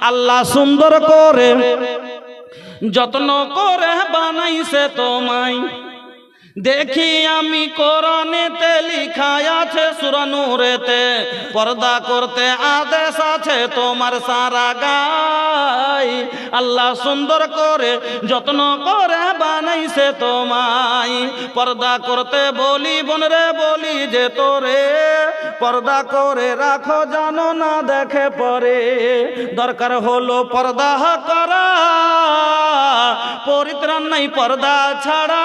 আল্লাহ সুন্দর করে যত্ন করে বানাইছে তোমায়। দেখি আমি কোরআনেতে লিখা আছে সুরানুরেতে পর্দা করতে আদেশ আছে তোমার সারা গাই আল্লাহ সুন্দর করে যত্ন করে বানাইছে তোমায়। পর্দা করতে বলি বোনরে বলি যে তোরে। পর্দা করে রাখো জানো না দেখে পরে। দরকার হলো পর্দা করা। পরিত্রাণ নাই পর্দা ছাড়া।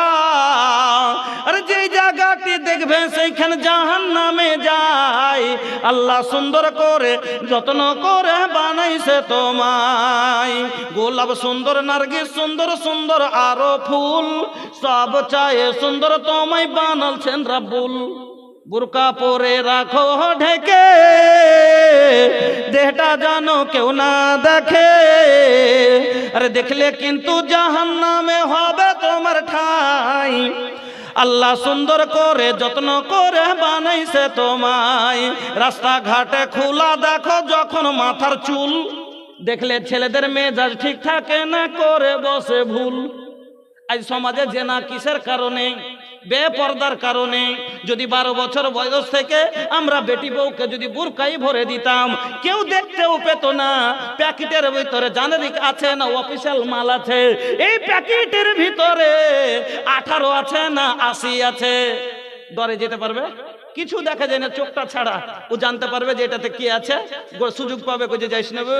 আর যে জায়গাটি দেখবে, সেইখানে জাহান নামে যায়। আল্লাহ সুন্দর করে, যত্ন করে বানাইছে তোমায়। গোলাপ সুন্দর, নার্গিস সুন্দর সুন্দর আরও ফুল। সব চায়ে সুন্দর তোমায় বানালছেন রাব্বুল। বুরকা পরে রাখো ঢেকে। দেহটা জানো কেউ না দেখে। আরে দেখলে কিন্তু জাহান নামে হবে তোমার ঠাই। আল্লাহ সুন্দর করে যত্ন করে বানাইছে তোমায়। রাস্তাঘাটে খোলা দেখো যখন মাথার চুল। দেখলে ছেলেদের মেজাজ ঠিক থাকে না, করে বসে ভুল। আজ সমাজে জেনা কিসের কারণে? বেপর্দার কারণে যদি বারো বছর বয়স থেকে আমরা বেটি বউকে যদি বুরকাই ভরে দিতাম, কেউ দেখতেও পেত না। প্যাকেটের ভিতরে জানারিক আছে না অফিসিয়াল মাল আছে? এই প্যাকেটের ভিতরে আঠারো আছে না আশি আছে? দরে যেতে পারবে? কিছু দেখা যায় না, চোখটা ছাড়া। ও জানতে পারবে যে এটাতে কি আছে। সুযোগ পাবে, কই যে যাইস না বে।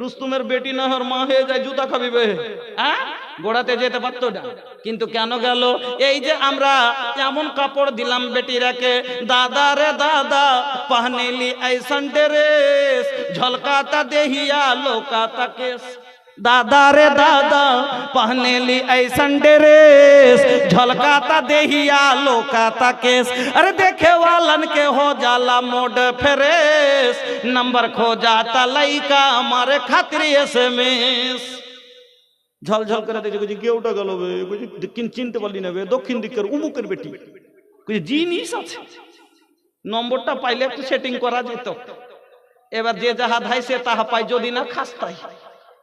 রুস্তুমের বেটি না হর মা হয়ে যায়, জুতা খাবি বে হ্যাঁ? গোড়াতে যেতে পারতো না কিন্তু কেন গেল এই যে আমরা এমন কাপড় দিলাম বেটিরাকে দাদা রে দাদা পাহনেলি ऐसन ड्रेस झलकाता देहिया लोकाता केस दादा रे दादा पहने ली ऐसन ड्रेस झलकाता देहिया लोकाता केस अरे देखे वालन के हो जाला मोड फ्रेश नंबर खो जाता लइका हमारे खातिर एसएमएस ঝলঝল করে দেখছে, কইছে, কেউটা গেল চিনতে পারলি না দক্ষিণ দিকের উমুকের বেটি। কইছে, জিনিস আছে। নম্বরটা পাইলে একটু সেটিং করা যেত। এবার যে যাহা ধাই সে তাহা পাই যদি না খাস্তাই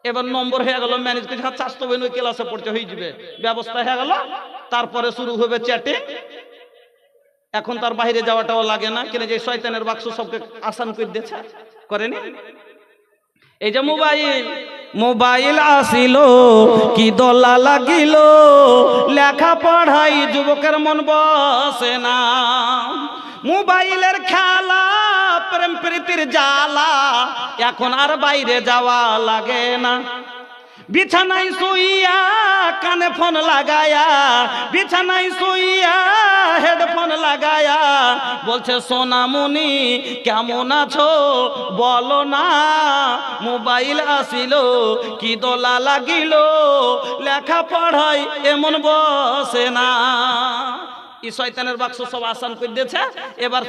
এবার নম্বর হয়ে গেল, ম্যানেজ করে হ্যাঁ চাষতো বেন ওই ক্লাসে পড়তে হয়ে যাবে। ব্যবস্থা হয়ে গেল। তারপরে শুরু হবে চ্যাটে এখন তার বাইরে যাওয়াটাও লাগে না। কেন যে শয়তানের বাক্স সবকে আসান করে দিয়েছে, করেনি? এই যে মোবাইল মোবাইল আসিল, কি দলা লাগিল? লেখা পড়াই যুবকের মন বসে না। মোবাইলের খেলা, প্রেম প্রীতির জ্বালা, এখন আর বাইরে যাওয়া লাগে না। বিছানায় শুইয়া কানে ফোন লাগায়া, বিছানায় শুইয়া হেডফোন লাগায়া, বলছে, সোনামণি, কেমন আছো? বলো না, মোবাইল আসিল, কি দোলা লাগিল? লেখা পড়াই এমন বসে না। ই শয়তানের বাক্স সব আসান করে দিয়েছে। এবার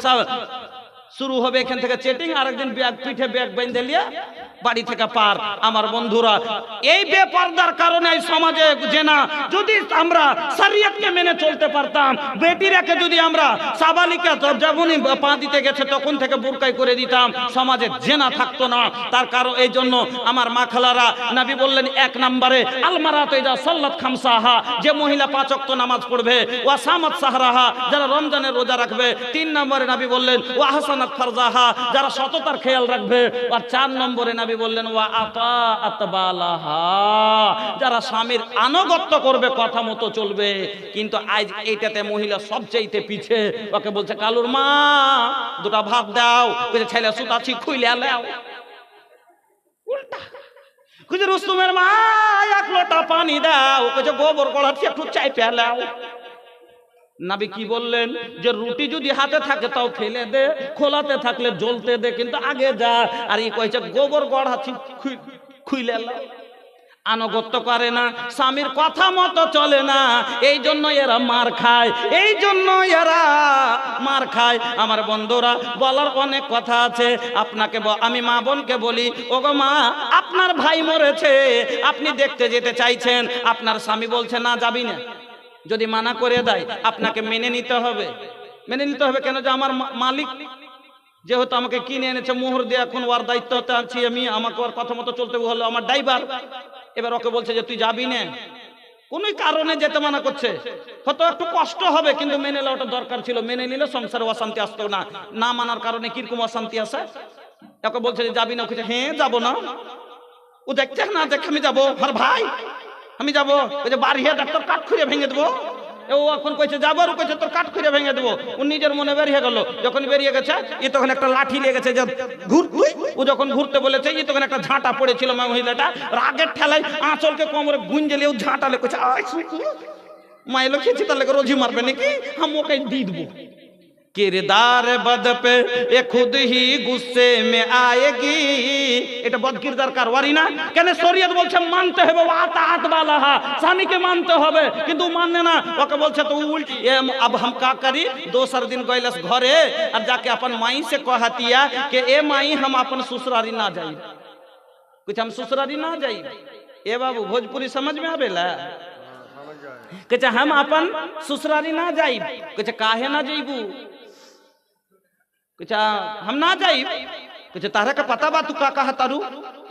শুরু হবে এখান থেকে চেটিং আরেকদিন ব্যাগ, পিঠে ব্যাগ বেঁধে লিয়ে বাড়ি থেকে পার। আমার বন্ধুরা, এই বেপর্দার কারণে এই সমাজে যে না যদি আমরা শরীয়তকে মেনে চলতে পারতাম, বেটিরাকে যদি আমরা সাবালিকা যখনই পা দিতে গেছে, তখন থেকে বুরকাই করে দিতাম। সমাজে জেনা থাকতো না। তার কারণ, এই জন্য আমার মা খালারা, নবী বললেন, এক নম্বরে আলমারা তৈজা সল্লত খামসাহা, যে মহিলা পাঁচ ওয়াক্ত নামাজ পড়বে, ওয়া সামাত সাহরাহা, যারা রমজানের রোজা রাখবে। তিন নম্বরে নবী বললেন, ওয়া যারা সততার খেয়াল রাখবে। আর চার নম্বরে নবী বললেন, ওয়া আতা আতবালাহা। যারা স্বামীর আনুগত্য করবে, কথা মতো চলবে, কিন্তু আজ এইটাতে মহিলা সবচেয়ে পিছে। ওকে বলছে, কালুর মা, দুটা ভাত দাও। ছেলে সুতাছি খুইলে লাও। উল্টা। কইছে, রুস্তুমের মা, এক লোটা পানি দাও। কইছে, গোবর গড়াচ্ছি একটু চাই পেলাও নাবি কি বললেন? যে রুটি যদি হাতে থাকে তাও ফেলে দে খোলাতে থাকলে জ্বলতে দে কিন্তু আগে যা। আর ই কইছে গোবর গড়াচ্ছি খুইলে আনুগত্য করে না স্বামীর কথা মতো চলে না। এই জন্য এরা মার খায় এই জন্য এরা মার খায়। আমার বন্ধুরা বলার অনেক কথা আছে। আপনাকে আমি মা বোনকে বলি ওগো মা আপনার ভাই মরেছে আপনি দেখতে যেতে চাইছেন আপনার স্বামী বলছে না যাবি না। যদি মানা করে দেয়, আপনাকে মেনে নিতে হবে। মেনে নিতে হবে কেন যে আমার মালিক? যেহেতু আমাকে কিনে এনেছে, মোহর দিয়ে এখন ওর দায়িত্ব হতে আছি আমি, আমাকে ওর কথা মতো চলতে হলো, আমার ড্রাইভার। এবার ওকে বলছে যে, তুই যাবি না? কোন কারণে যেতে মানা করছে? হয়তো একটু কষ্ট হবে, কিন্তু মেনে নেওয়াটা দরকার ছিল। মেনে নিলে সংসারে অশান্তি আসতো না। না মানার কারণে কীরকম অশান্তি আসে ওকে বলছে যে, যাবি না? ওকে হ্যাঁ যাব না। ও দেখছে, না, দেখ, আমি যাব। আর ভাই আমি যাব। ওই যে বাড়ি ডাক্তার কাঠ খুঁড়ে ভেঙে দেবো। ও এখন কইছে, যাব আর কইছে, তোর কাঠ খুঁড়ে ভেঙে দেবো। ও নিজের মনে বেরিয়ে গেল। যখন বেরিয়ে গেছে ই তখন একটা লাঠি লেগেছে যে ঘুর ও যখন ঘুরতে বলেছে ই তখন একটা ঝাঁটা পড়েছিল মহিলাটা। রাগের ঠেলায় আঁচলকে কোমরে গুঞ্জেলে ও ঝাঁটা কইছে আয় মা এলো, খেয়েছি তাহলে রোজি মারবে নাকি? हम ওকে দিয়ে দেবো। किरदार बद पे ये खुद ही गुस्से में आएगी এটা বদ কিরদার কারওয়ারি না কেন শরীয়ত বলছে মানতে হবে ও আতাত वाला है স্বামীকে মানতে হবে কিন্তু ও মানে না ওকে বলছে তো উল্টি अब हम का करी दोसर दिन गइलस घरे और जाके अपन माई से कहतिया कि ए माई हम अपन ससुरारी ना जाई कुछ हम ससुरारी ना जाई ए बाबू भोजपुरी समझ में आवेला कहते हम अपन ससुरारी ना जाई कहते काहे ना जइबू कहते हम ना जाई कहते तारा का पता बा तू का कहा तारू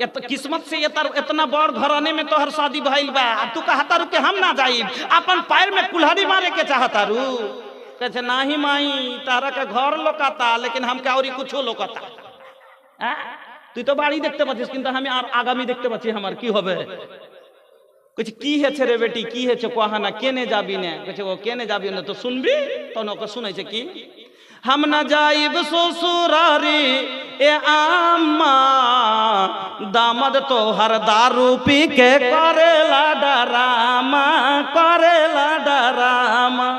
ये तो किस्मत से ये तार इतना बड़ घराने में तोहर शादी भइल बा आ तू कहा तारू कि हम ना जाई अपन पैर में कुल्हाड़ी मारे के चाहतारू कहते नाही माई तारा का घर लोकाता लेकिन हमके औरी कुछो लोकाता আ? তুই তো বাড়ি দেখতে পাচ্ছিস কিন্তু আমি আর আগামী দেখতে পাচ্ছি আমার কি হবে কইছে কি হেছে রে বেটি কি হেছে কহানা কেনে যাবি না কইছে ও কেনে যাবি না তো শুনবি তখন ওকে শুনাইছে কি हम न जाइब ससुरारी ए आम्मा दामद तो हर दारू पी के करेला डरामा करेला डरामा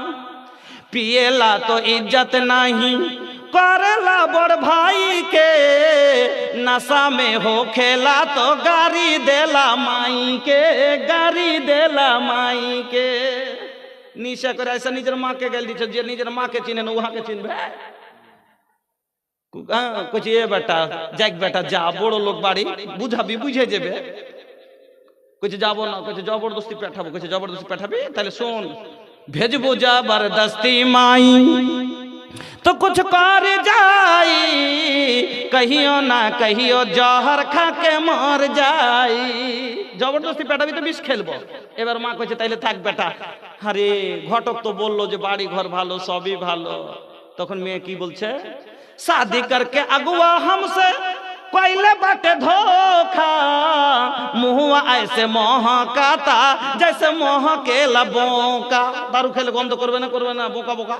पिएला तो इज्जत नहीं करेला बड़ भाई के नशा में हो खेला तो गाड़ी देला माई के गाड़ी देला माई के নিশা করে আসা নিজের মাকে গেল দিচ্ছ যে নিজের মাকে চিনে না, উহাকে চিনবে। হ্যাঁ। কচি হ্যাঁ, এ বেটা যাক বেটা, যা, বড় লোক বাড়ি, বুঝাবি বুঝে যাবে কচি যাব না। কচি জবরদস্তি পেঠাবো। কচি জবরদস্তি পেঠাবি? তাহলে শোন, ভেজবো যা, বারদস্তি মাই। तो कुछ कर जाई कहियो ना कहियो जहर खा के मर যাই জবরদস্তি পেটাবি তো বিষ খেলবো এবার মা কইছে তাইলে থাক বেটা আরে ঘটক তো বললো যে বাড়ি ঘর ভালো সবই ভালো তখন মেয়ে কি বলছে शादी करके अगुआ हमसे कोयले बाटे धोखा मुहुआ ऐसे महकाता जैसे मोह के लबोका दारू खेले गंध करबे ना करबे ना बोका बोका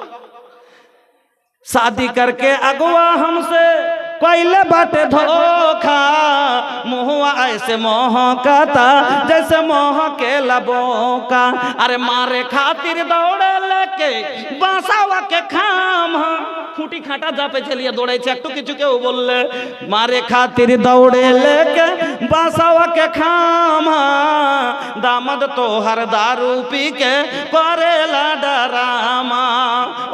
शादी करके अगुआ हमसे। কইলে বাটে ধোখা মহুয়া আইসে মহকাতা, জেসে মহকে লাবোকা। আরে মারে খাতির কে লেকে বাসাওয়াকে খাম খুঁটি খাটা জাপে ছেলিয়ে দৌড়াইছে, একটু কিছু কেউ বললে। মারে খাতির কে লেকে বাসাওয়াকে খাম দামদ তোহার দারু পিকে, করে লাডারামা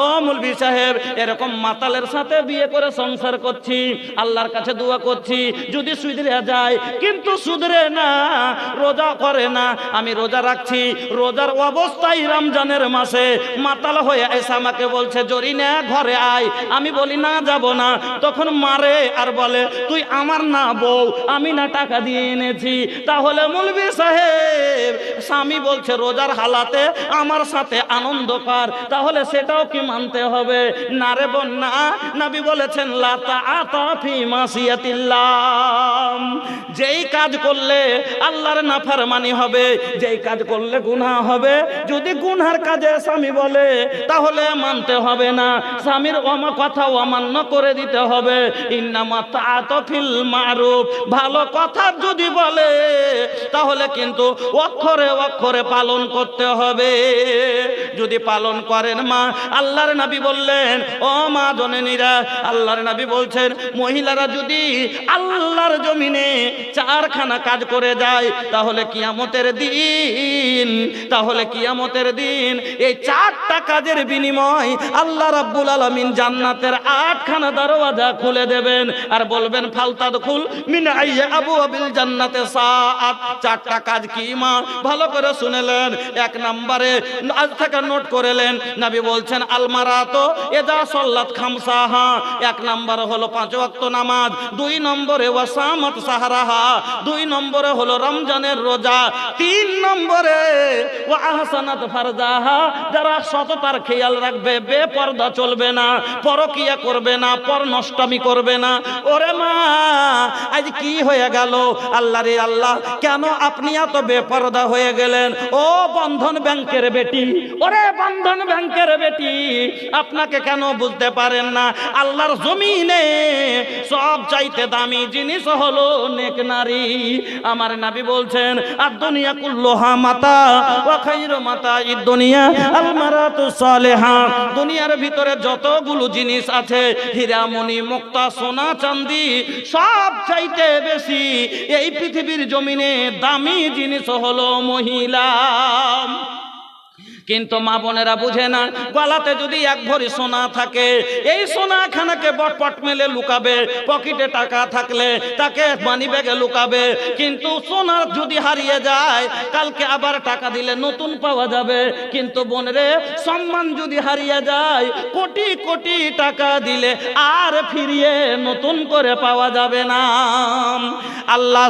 ও মুলবি সাহেব, এরকম মাতালের সাথে বিয়ে করে সংসার করছি। আল্লাহর কাছে দোয়া করছি, যদি সুধরে যায়, কিন্তু সুধরে না, রোজা করে না, আমি রোজা রাখছি, রোজার অবস্থায় রমজানের মাসে, মাতাল হয়ে এসে আমাকে বলছে, জরি না, ঘরে আয়। আমি বলি, না, যাব না। তখন মারে আর বলে, তুই আমার না বউ, আমি না টাকা দিয়ে এনেছি। তাহলে মুলবি সাহেব স্বামী বলছে, রোজার হালাতে আমার সাথে আনন্দ কর, তাহলে সেটাও কি মানতে হবে? না রে বোন না নবী বলেছেন লাতা যেই কাজ করলে আল্লাহর নাফরমানি হবে, যেই কাজ করলে গুনাহ হবে, যদি গুনহার কাজে স্বামী বলে, তাহলে মানতে হবে না। স্বামীর অমা কথা অমান্য করে দিতে হবে। ভালো কথা যদি বলে, তাহলে কিন্তু অক্ষরে অক্ষরে পালন করতে হবে। যদি পালন করেন মা, আল্লাহর নবী বললেন, ও মা জননীরা, আল্লাহর নাবি বলছেন, মহিলারা যদি আল্লাহর জমিনে চারখানা কাজ করে যায়, তাহলে কিয়ামতের দিন, তাহলে কিয়ামতের দিন এই চারটা কাজের বিনিময় আল্লাহ রাব্বুল আলামিন জান্নাতের আটখানা দরওয়াজা খুলে দেবেন আর বলবেন ফালতাদ খুল মিন আইয়া আবু বিল জান্নাতে সাআত। চারটা কাজ কি মা? ভালো করে শুনেলেন, এক নম্বরে আজ থেকে নোট করেলেন, নবী বলছেন আলমারাতো এদা সল্লাত খামসাহা। এক নম্বর হলো পাঁচ ওয়াক্ত নামাজ, দুই নম্বরে ওয়াসামত সাহারাহা, দুই নম্বরে হলো রমজানের রোজা, তিন নম্বরে ওয়া আহসানাত ফারজাহা। যারা সততার খেয়াল রাখবে, বেপর্দা চলবে না, পরকিয়া করবে না, পর নষ্টমী করবে না। ওরে মা, আজ কি হয়ে গেল? আল্লাহ রে আল্লাহ, কেন আপনি এত বেপরদা হয়ে গেলেন, ও বন্ধন ব্যাংকের বেটি, ওরে বন্ধন ব্যাংকের বেটি, আপনাকে কেন বুঝতে পারেন না? আল্লাহর জমিনে সব চাইতে দামি জিনিস হলো নেক নারী। আমার নাবি বলছেন আর দুনিয়া কুল্লোহা মাতা, ওয়া খাইরু মাতা ই দুনিয়া, আল মারাতু সালেহা। দুনিয়ার ভিতরে যতগুলো জিনিস আছে, হীরামণি, মুক্তা, সোনা, চাঁদি, সব চাইতে বেশি এই পৃথিবীর জমিনে দামি জিনিস হলো মহিলা কিন্তু মা বোনেরা বুঝে না, গলাতে যদি এক ভরি সোনা থাকে, এই সোনা খানাকে বটপট মেলে লুকাবে, পকেটে টাকা থাকলে তাকে মানি ব্যাগে লুকাবে, কিন্তু সোনা যদি হারিয়ে যায়, কালকে আবার টাকা দিলে নতুন পাওয়া যাবে, কিন্তু বোনরে সম্মান যদি হারিয়ে যায়, কোটি কোটি টাকা দিলে আর ফিরিয়ে নতুন করে পাওয়া যাবে না। আল্লাহ